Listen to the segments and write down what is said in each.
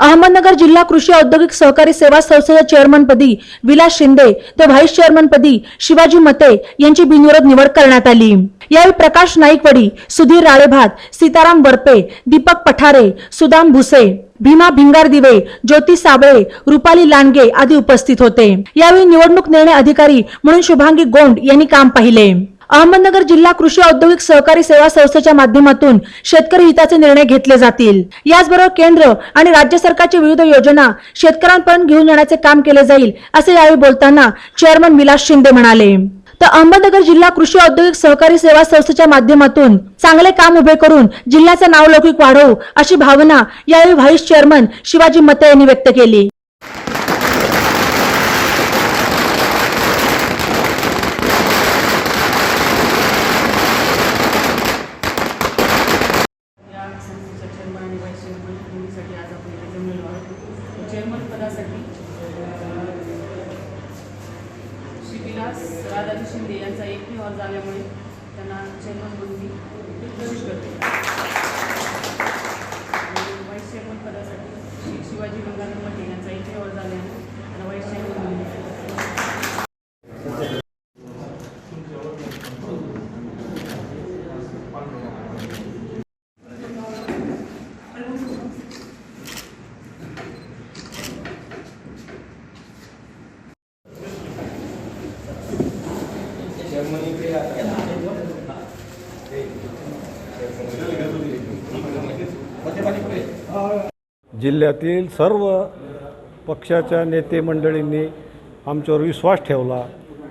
अहमदनगर जिल्हा कृषी औद्योगिक सहकारी सेवा संस्थेच्या चेअरमनपदी विलास शिंदे तर व्हाईस चेअरमनपदी शिवाजी मते यांची बिनविरोध निवड करण्यात आली. यावेळी प्रकाश नाईकवडी सुधीर राळेभात सीताराम वरपे दीपक पठारे सुदाम भुसे भीमा भिंगार दिवे ज्योती साबळे रुपाली लांडगे आदी उपस्थित होते. यावेळी निवडणूक निर्णय अधिकारी म्हणून शुभांगी गोंड यांनी काम पाहिले. अहमदनगर जिल्हा कृषी औद्योगिक सहकारी सेवा संस्थेच्या माध्यमातून शेतकरी हिताचे निर्णय घेतले जातील. याचबरोबर केंद्र आणि राज्य सरकारची विविध योजना शेतकऱ्यांपर्यंत घेऊन जाण्याचे काम केले जाईल असे यावेळी बोलताना चेअरमन विलास शिंदे म्हणाले. तर अहमदनगर जिल्हा कृषी औद्योगिक सहकारी सेवा संस्थेच्या माध्यमातून चांगले काम उभे करून जिल्ह्याचं नाव लौकिक वाढवू अशी भावना यावेळी व्हाईस चेअरमन शिवाजी मते यांनी व्यक्त केली या संस्थेच्या चेअरमन आणि व्हाईस चेअरमन निवडीसाठी आज आपण इथे जमलेलो चेअरमनपदासाठी श्री विलास राधाजी शिंदे यांचा एकमेव अर्ज आल्यामुळे त्यांना चेअरमन म्हणून मी प्रवेश करते आणि व्हाईस चेअरमन पदासाठी श्री शिवाजी गंगाधर मटे यांचा एकही अर्ज आल्याने त्यांना व्हाईस चेअरमन म्हणून जिल्ह्यातील सर्व पक्षाच्या नेते मंडळींनी आमच्यावर विश्वास ठेवला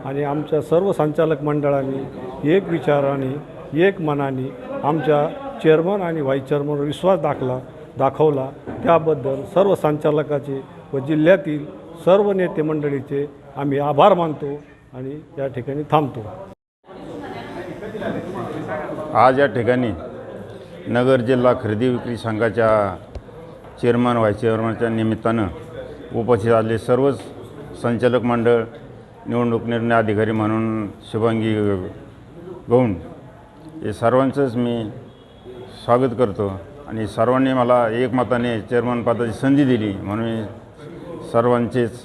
आणि आमच्या सर्व संचालक मंडळांनी एक विचाराने एक मनाने आमच्या चेअरमन आणि व्हाईस चेअरमनवर विश्वास दाखला दाखवला. त्याबद्दल सर्व संचालकाचे व जिल्ह्यातील सर्व नेते मंडळीचे आम्ही आभार मानतो आणि या ठिकाणी थांबतो. आज या ठिकाणी नगर जिल्हा खरेदी विक्री संघाच्या चेअरमन व्हाईस चेअरमनच्या निमित्तानं उपस्थित आले सर्वच संचालक मंडळ निवडणूक निर्णय अधिकारी म्हणून शुभांगी गौंड हे सर्वांचंच मी स्वागत करतो आणि सर्वांनी मला एकमताने चेअरमन पदाची संधी दिली म्हणून मी सर्वांचेच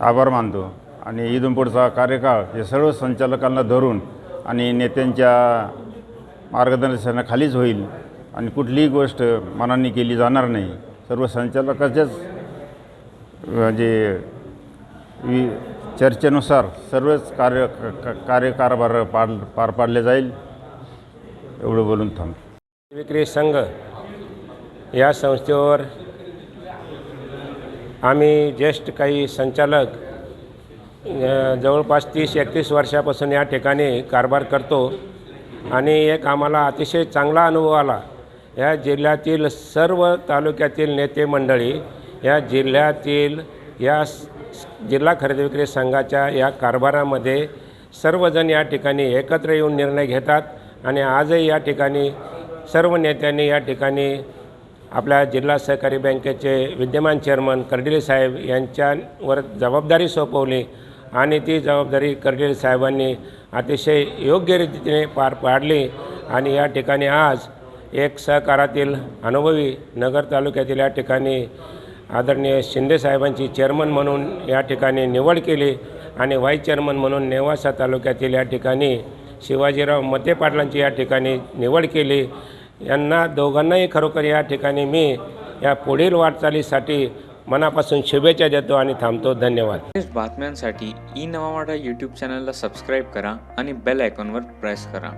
आभार मानतो. आणि इथून पुढचा कार्यकाळ हे सर्व संचालकांना धरून आणि नेत्यांच्या मार्गदर्शनाखालीच होईल आणि कुठलीही गोष्ट मनाने केली जाणार नाही. सर्व संचालकाच्याच म्हणजे वि चर्चेनुसार सर्वच कार्य क- कार्यकारभार पार पार पाडले जाईल. एवढं बोलून थांब. विक्री संघ या संस्थेवर आम्ही ज्येष्ठ काही संचालक जवळपास तीस एकतीस वर्षापासून या ठिकाणी कारभार करतो. आणि एक आम्हाला अतिशय चांगला अनुभव आला. या जिल्ह्यातील सर्व तालुक्यातील नेते मंडळी या जिल्ह्यातील या स- जिल्हा खरेदी विक्री संघाच्या या कारभारामध्ये सर्वजण या ठिकाणी एकत्र येऊन निर्णय घेतात आणि आजही या ठिकाणी सर्व नेत्यांनी या ठिकाणी आपल्या जिल्हा सहकारी बँकेचे विद्यमान चेअरमन कर्डिले साहेब यांच्यावर जबाबदारी सोपवली आणि ती जबाबदारी कर्डिले साहेबांनी अतिशय योग्य रीतीने पार पाडली. आणि या ठिकाणी आज एक सहकारातील अनुभवी नगर तालुक्यातील या ठिकाणी आदरणीय शिंदे साहेबांची चेअरमन म्हणून या ठिकाणी निवड केली आणि व्हाईस चेअरमन म्हणून नेवासा तालुक्यातील या ठिकाणी शिवाजीराव मते पाटलांची या ठिकाणी निवड केली. यांना दोघांनाही खरोखर या ठिकाणी मी या पुढील वाटचालीसाठी मनापासून शुभेच्छा देतो आणि थांबतो. धन्यवाद. बातम्यांसाठी ई नवा मराठा यूट्यूब चॅनलला सबस्क्राईब करा आणि बेल आयकॉनवर प्रेस करा.